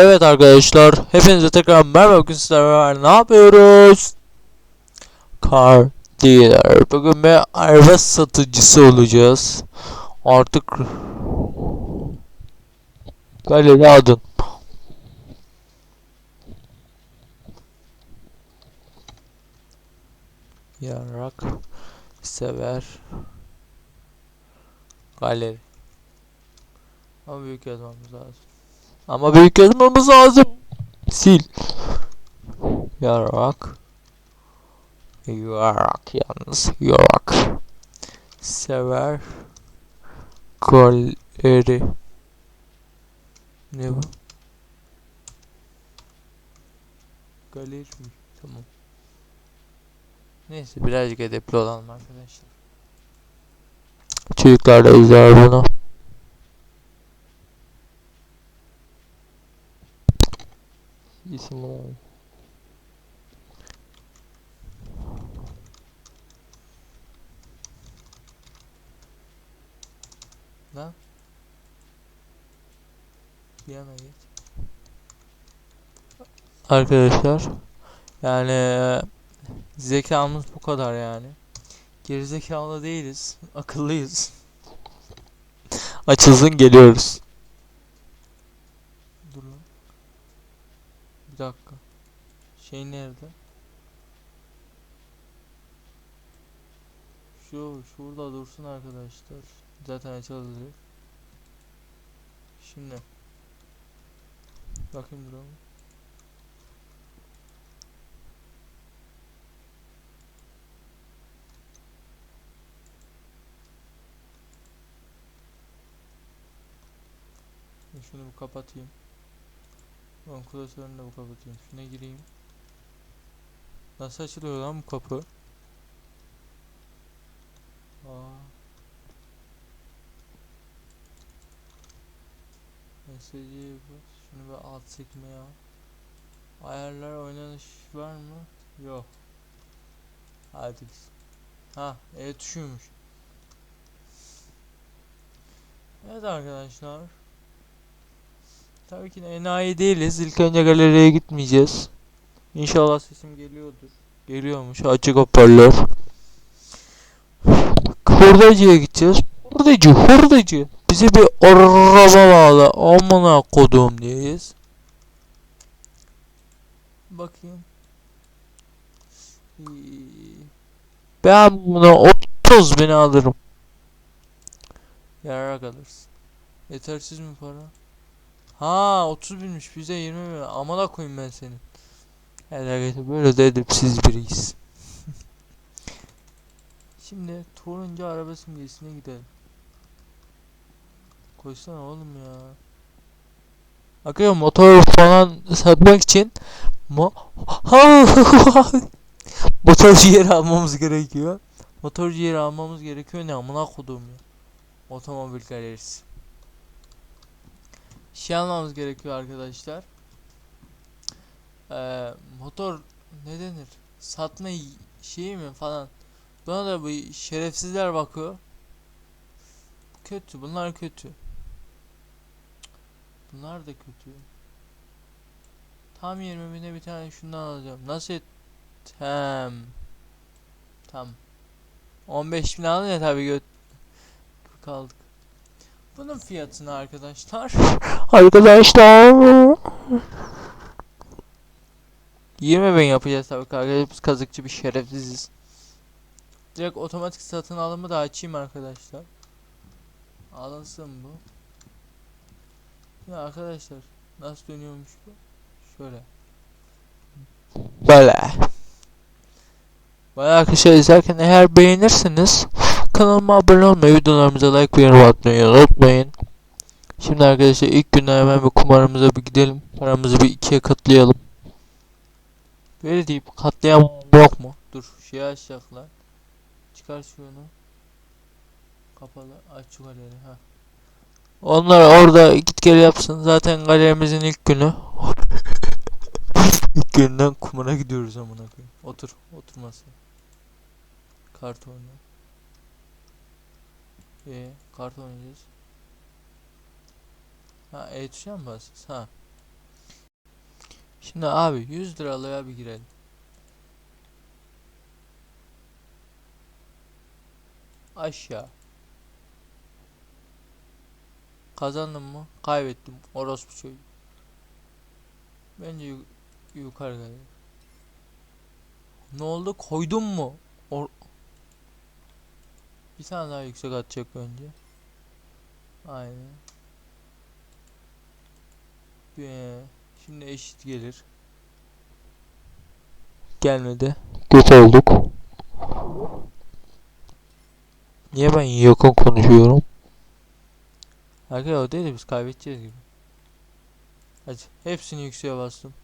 Evet arkadaşlar, hepinize tekrar merhaba bugün sizlerle ne yapıyoruz? Car dealer. Bugün bir araba satıcısı olacağız. Artık galeri adın. Yarak sever galeri. Ama büyük yazmamız lazım. Ama büyük yazmamız lazım. Sil. Yarak. Yarak yalnız. Yarak. Sever. Galeri. Ne bu? Galeri mi? Tamam. Neyse birazcık edepli olalım arkadaşlar. Çocuklar da izler bunu. İsim olarak. Lan. Yana geç. Arkadaşlar yani eee, zekamız bu kadar yani. Gerizekalı değiliz. Akıllıyız. Açılsın geliyoruz. Dur lan. Bir dakika. Şey nerede? Şu şurada dursun arkadaşlar. Zaten açılacak. Şimdi. Bakayım duralım. Şunu bir kapatayım. Ben klasörünü de bu kapatayım. Şuna gireyim. Nasıl açılıyor lan bu kapı? Aa. Mesajı bas. Şunu bir alt sekmeye al. Ayarlar oynanış var mı? Yok. Hadi. Ha, E tuşuymuş. Evet arkadaşlar. Tabii ki de enayi değiliz. İlk önce galeriye gitmeyeceğiz. İnşallah sesim geliyordur. Geliyormuş. Açık hoparlör. Hurdacıya gideceğiz. Hurdacı, hurdacı. Bize bir araba bağla. Amına kodum diyeyiz. Bakayım. Ben buna 30 bin alırım. Yarar alırsın. Yetersiz mi para? Ha 30 binmiş bize 20 bin. Amına koyayım ben senin. Arkadaşlar böyle de edepsiz biriyiz. Şimdi turuncu araba simgesine gidelim. Koysana oğlum ya. Arkadaşlar motor falan satmak için mo motorcu yeri almamız gerekiyor. Motorcu yeri almamız gerekiyor ne amına kodum ya. Otomobil galerisi. Şey almamız gerekiyor arkadaşlar. Ee, motor ne denir? Satma şeyi mi falan. Buna da bu şerefsizler bakıyor. Kötü, bunlar kötü. Bunlar da kötü. Tam 20 bine bir tane şundan alacağım. Nasıl et? Hem. Tam. 15 bin alınca tabii göt kaldık. Bunun fiyatını arkadaşlar. Arkadaşlar. 20 bin yapacağız tabii arkadaşlar. Biz kazıkçı bir şerefsiziz. Direkt otomatik satın alımı da açayım arkadaşlar. Alınsın bu. Ya arkadaşlar nasıl dönüyormuş bu? Şöyle. Böyle. Böyle arkadaşlar izlerken eğer beğenirseniz kanalıma abone olmayı, videolarımıza like ve yorum atmayı unutmayın. Şimdi arkadaşlar ilk günden hemen bir kumarımıza bir gidelim. Paramızı bir ikiye katlayalım. Böyle deyip katlayamam yok mu? Dur şeyi açacaklar. Çıkar şunu. Kapalı. Aç şu galeri. Ha. Onlar orada git gel yapsın. Zaten galerimizin ilk günü. ilk günden kumara gidiyoruz amına koyayım. Otur. Otur masaya. Kart oyna. E kart oynayacağız. Ha E tuşuna mı basacağız? Ha. Şimdi abi 100 liralığa bir girelim. Aşağı. Kazandım mı? Kaybettim. Orospu çocuğu. Bence yu- yukarı geldi. Ne oldu? Koydum mu? Or bir tane daha yüksek atacak önce. Aynen. Ee, şimdi eşit gelir. Gelmedi. Kötü olduk. Niye ben yakın konuşuyorum? Arkadaşlar o değil de biz kaybedeceğiz gibi. Hadi hepsini yükseğe bastım.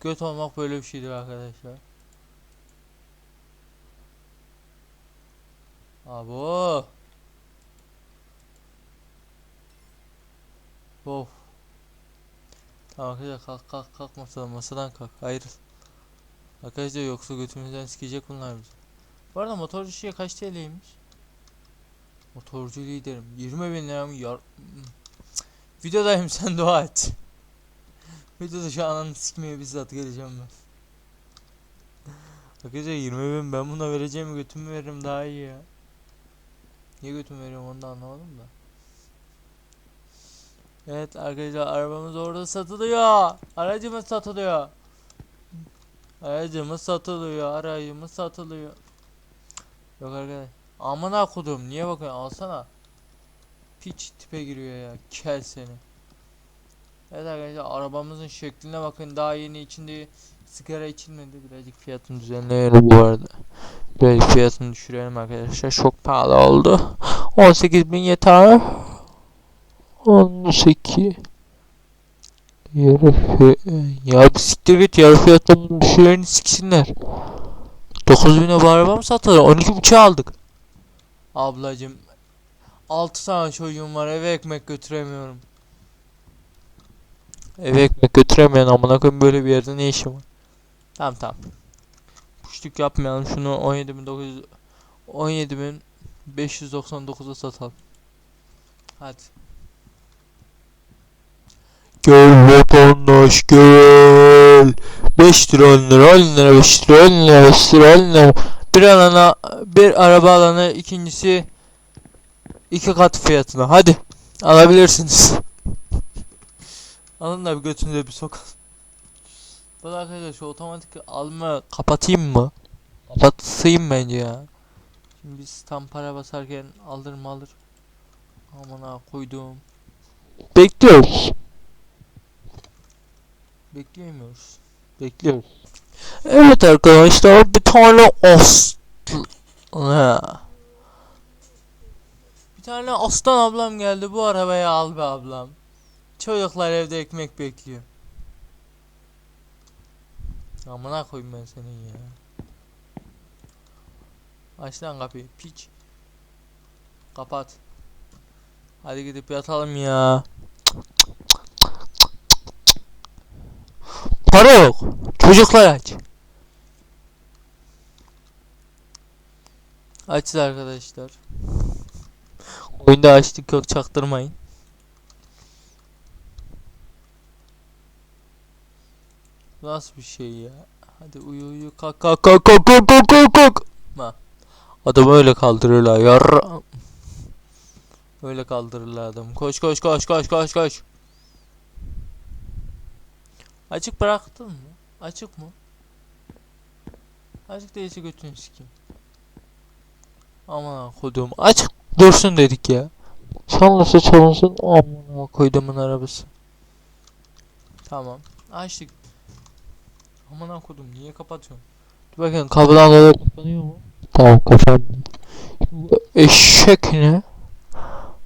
Göt olmak böyle bir şeydir arkadaşlar. Abo. Of. Tamam arkadaşlar kalk kalk kalk masadan masadan kalk. Hayır. Arkadaşlar yoksa götümüzden sikecek bunlar bizi. Bu arada motorcu şişe kaç TL'ymiş? Motorcu liderim. 20 bin lira mı? Yar... Videodayım sen dua et. Videoda şu ananı sikmeye bizzat geleceğim ben. Arkadaşlar 20 bin ben buna vereceğimi götümü veririm daha iyi ya. Niye götümü veriyorum onu da anlamadım da. Evet arkadaşlar arabamız orada satılıyor. Aracımız satılıyor. Aracımız satılıyor. Aracımız satılıyor. Yok arkadaş. Amına kodum niye bakıyorsun alsana. Piç tipe giriyor ya. Kel seni. Evet arkadaşlar arabamızın şekline bakın. Daha yeni içinde sigara içilmedi. Birazcık fiyatını düzenleyelim bu arada. Birazcık fiyatını düşürelim arkadaşlar. Çok pahalı oldu. 18.000 yeter. 18 Yarı ya bir siktir git yarı fiyatını düşüreni siksinler. 9000'e bu araba mı satılır? 12.5 aldık. Ablacım 6 tane çocuğum var eve ekmek götüremiyorum. Eve ekmek götüremeyen amına koyayım böyle bir yerde ne işim var? Tamam tamam. Kuşluk yapmayalım şunu 17.900 17.599'a satalım. Hadi. Gel vatandaş gel. 5 lira 10 lira 10 lira 5 lira 10 lira 5 lira 10 lira. Bir alana bir araba alanı ikincisi iki kat fiyatına. Hadi alabilirsiniz. Alın da bir götünüze bir sokalım. Bu da arkadaşlar şu otomatik alma kapatayım mı? Kapatayım bence ya. Şimdi biz tam para basarken alır mı alır. Amına koydum. Bekliyoruz. Bekleyemiyoruz. Bekliyoruz. Evet arkadaşlar bir tane os Ha. Bir tane aslan ablam geldi bu arabaya al be ablam. Çocuklar evde ekmek bekliyor. Amına koyayım ben senin ya. Aç lan kapıyı piç. Kapat. Hadi gidip yatalım ya. Para yok. Çocuklar aç. Açız arkadaşlar. Oyunda açtık yok çaktırmayın. Nasıl bir şey ya? Hadi uyu uyu kalk kalk kalk kalk kalk kalk kalk kalk. Adamı öyle kaldırırlar yar. Öyle kaldırırlar adamı. Koş koş koş koş koş koş. Açık bıraktın mı? Açık mı? Açık değilse götünü sikeyim. Aman koydum. Açık dursun dedik ya. Çalınırsa çalınsın. Aman koyduğumun arabası. Tamam. Açtık. Aman kodum niye kapatıyorsun? Dur bakayım kapıdan dolayı kapanıyor mu? Tamam kapandı. Eşek ne?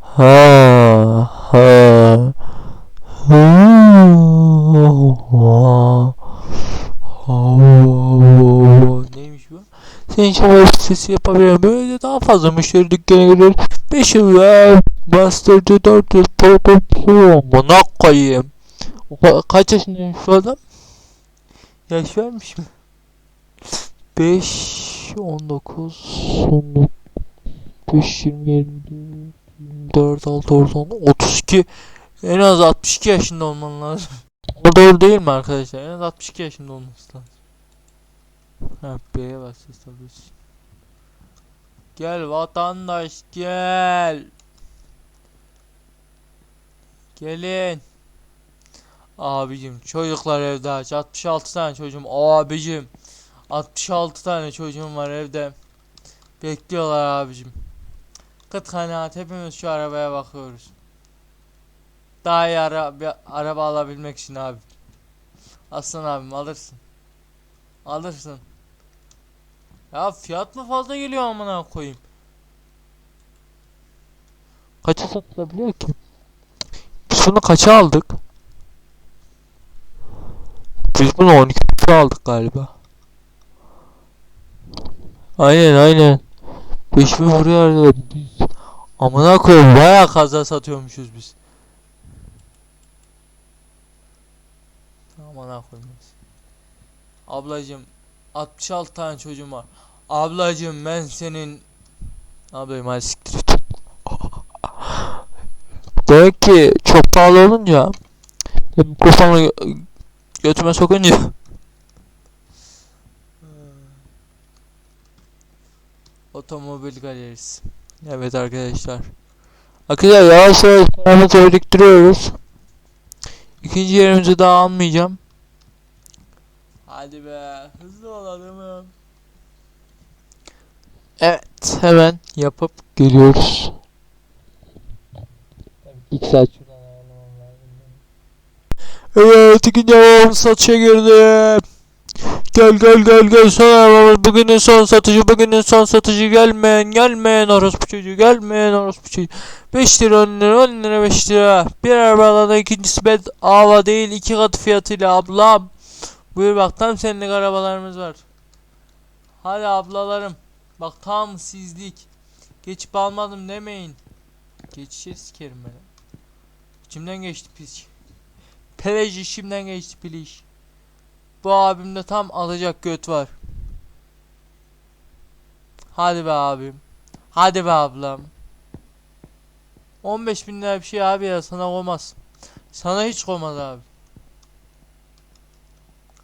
Ha ha. Neymiş bu? Senin için sesi yapabilirim. Böyle daha fazla müşteri dükkana gelir. 5 yıl ver. Bastırdı 400 para Buna koyayım. Kaç yaşındaymış şu adam? Yaş vermiş mi? 5 19 19 5 20 24 6 10 32 en az 62 yaşında olman lazım. Doğru değil mi arkadaşlar? En az 62 yaşında olması lazım. Ha B'ye basacağız tabii. Gel vatandaş gel. Gelin. Abicim çocuklar evde aç. 66 tane çocuğum. Abicim. 66 tane çocuğum var evde. Bekliyorlar abicim. Kıt kanaat hepimiz şu arabaya bakıyoruz. Daha iyi ara, bir araba alabilmek için abi. Aslan abim alırsın. Alırsın. Ya fiyat mı fazla geliyor amına koyayım. Kaça satılabiliyor ki? Biz bunu kaça aldık? Biz bunu 12 lira aldık galiba. Aynen aynen. 5000 vuruyor. Amına koyayım bayağı kaza satıyormuşuz biz. Amına koyayım. Ablacım 66 tane çocuğum var. Ablacım ben senin Ablayım hadi siktir et. Demek ki çok pahalı olunca mikrofonu gö- götüme sokunca Otomobil galerisi. Evet arkadaşlar. Arkadaşlar yavaş yavaş paramızı biriktiriyoruz. İkinci yerimizi daha almayacağım. Hadi be hızlı ol adamım. Evet hemen yapıp geliyoruz. İlk saat şuradan ayarlamam lazım. Evet ikinci arabamın satışa girdi. Gel gel gel gel son arabamız bugünün son satıcı bugünün son satıcı gelmeyen gelmeyen orospu çocuğu gelmeyen orospu çocuğu 5 lira 10 lira 10 lira 5 lira bir araba alana ikincisi bedava değil iki katı fiyatıyla ablam Buyur bak tam seninlik arabalarımız var. Hadi ablalarım bak tam sizlik. Geçip almadım demeyin. Geçişe sikerim ben. İçimden geçti pis Pelej işimden geçti piliş. Bu abimde tam alacak göt var. Hadi be abim. Hadi be ablam. 15 bin lira bir şey abi ya sana olmaz. Sana hiç olmaz abi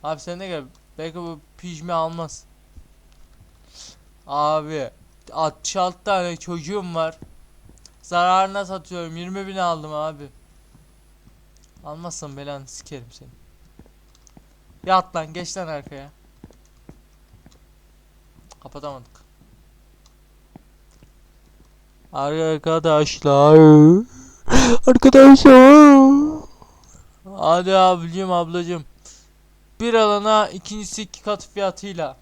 Abi sen de gel Belki bu pijmi almaz. Abi 66 tane çocuğum var. Zararına satıyorum. 20 bin aldım abi. Almazsan belanı sikerim seni. Yat lan geç lan arkaya. Kapatamadık. Arkadaşlar. Arkadaşlar. Hadi abicim ablacım Bir alana ikincisi iki kat fiyatıyla.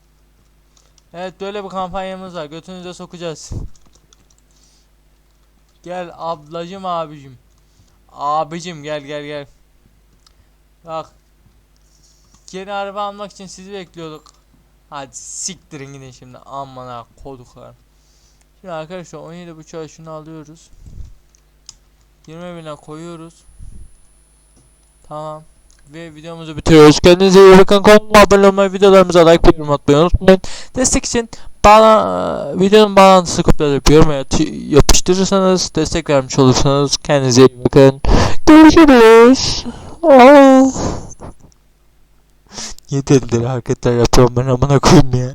Evet böyle bir kampanyamız var. Götünüze sokacağız. Gel ablacım abicim. Abicim gel gel gel. Bak Yeni araba almak için sizi bekliyorduk. Hadi siktirin gidin şimdi. Aman ha koduklar Şimdi arkadaşlar 17.5'a şunu alıyoruz. 20 bine koyuyoruz. Tamam ve videomuzu bitiriyoruz. Kendinize iyi bakın. Kanalıma abone olmayı, videolarımıza like ve yorum atmayı unutmayın. Destek için bağla videonun bağlantısını kopyalayıp yoruma yat- yapıştırırsanız, destek vermiş olursanız kendinize iyi bakın. Görüşürüz. Delileri hareketler yapıyorum ben amına koyayım ya.